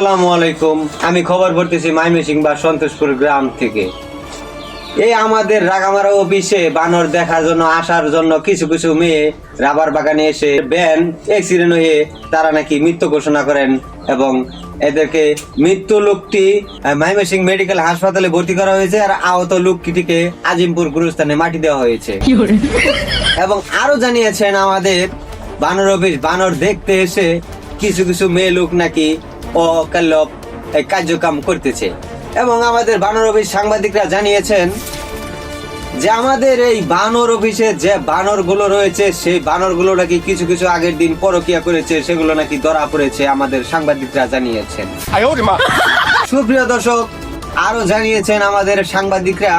আসসালামু আলাইকুম। আমি খবর পড়তেছি মাইমেসিং বা সন্তোষপুর গ্রাম থেকে। এই আমাদের রাগামারা অফিসে বানর দেখার জন্য আসার জন্য কিছু কিছু মেয়ে রাবার বাগানে এসে ব্যান অ্যাক্সিডেন্ট হয়ে তারা নাকি মৃত্যু ঘোষণা করেন এবং এদেরকে মৃত্যু লোকটি মাইমেসিং মেডিকেল হাসপাতালে ভর্তি করা হয়েছে আর আহত লোকটিকে আজিমপুর গুরুস্থানে মাটি দেওয়া হয়েছে। এবং আরও জানিয়েছেন আমাদের বানর অফিস বানর দেখতে এসে কিছু কিছু মেয়ে লোক নাকি ও কাল্লব কার্যক্রম করতেছে। এবং আমাদের বানর অফিস সাংবাদিকরা জানিয়েছেন যে আমাদের এই বানর অফিসে যে বানরগুলো রয়েছে সেই বানরগুলো নাকি কিছু কিছু আগের দিন পরকিয়া করেছে সেগুলো নাকি ধরা পড়েছে আমাদের সাংবাদিকরা জানিয়েছেন। সুপ্রিয় দর্শক আরও জানিয়েছেন আমাদের সাংবাদিকরা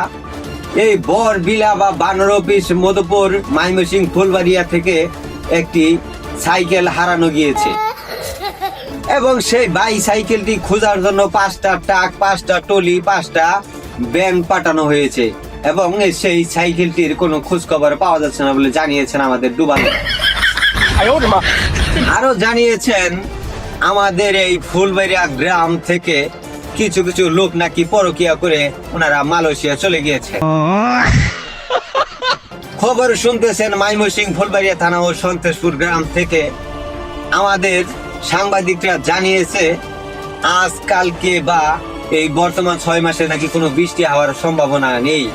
এই বর বিলা বা বানর অফিস মধুপুর মাইমসিং ফুলবাড়িয়া থেকে একটি সাইকেল হারানো গিয়েছে। এবং সেই বাইসাইকেলটি খোঁজার জন্য পাঁচটা টাক পাঁচটা টলি পাঁচটা ব্যান পাঠানো হয়েছে। এবং সেই সাইকেলটির কোনো খোঁজখবর পাওয়া যাচ্ছে না বলে জানিয়েছেন আমাদের ডুবাল। আরও জানিয়েছেন, আমাদের এই ফুলবেড়িয়া গ্রাম থেকে কিছু কিছু লোক নাকি পরকিয়া করে ওনারা মালয়েশিয়া চলে গিয়েছে। খবর শুনতেছেন মাইমসিং ফুলবাড়িয়া থানা ও সন্তোষপুর গ্রাম থেকে। আমাদের সাংবাদিকরা জানিয়েছে আজকালকে বা এই বর্তমান ছয় মাসে নাকি কোনো বৃষ্টি হওয়ার সম্ভাবনা নেই।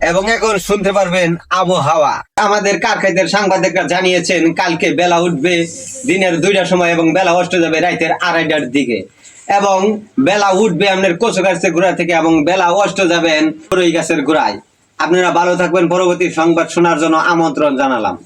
এবং এখন শুনতে পারবেন আবহাওয়া। আমাদের কারখাইতের সাংবাদিকরা জানিয়েছেন, কালকে বেলা উঠবে, দিনের দুইটার সময় এবং বেলা অষ্ট যাবে রাতের আড়াইটার দিকে। এবং বেলা উঠবে আপনার কচু গাছের গোড়া থেকে এবং বেলা অষ্ট যাবেন গাছের গোড়ায়। আপনারা ভালো থাকবেন, পরবর্তী সংবাদ শোনার জন্য আমন্ত্রণ জানালাম।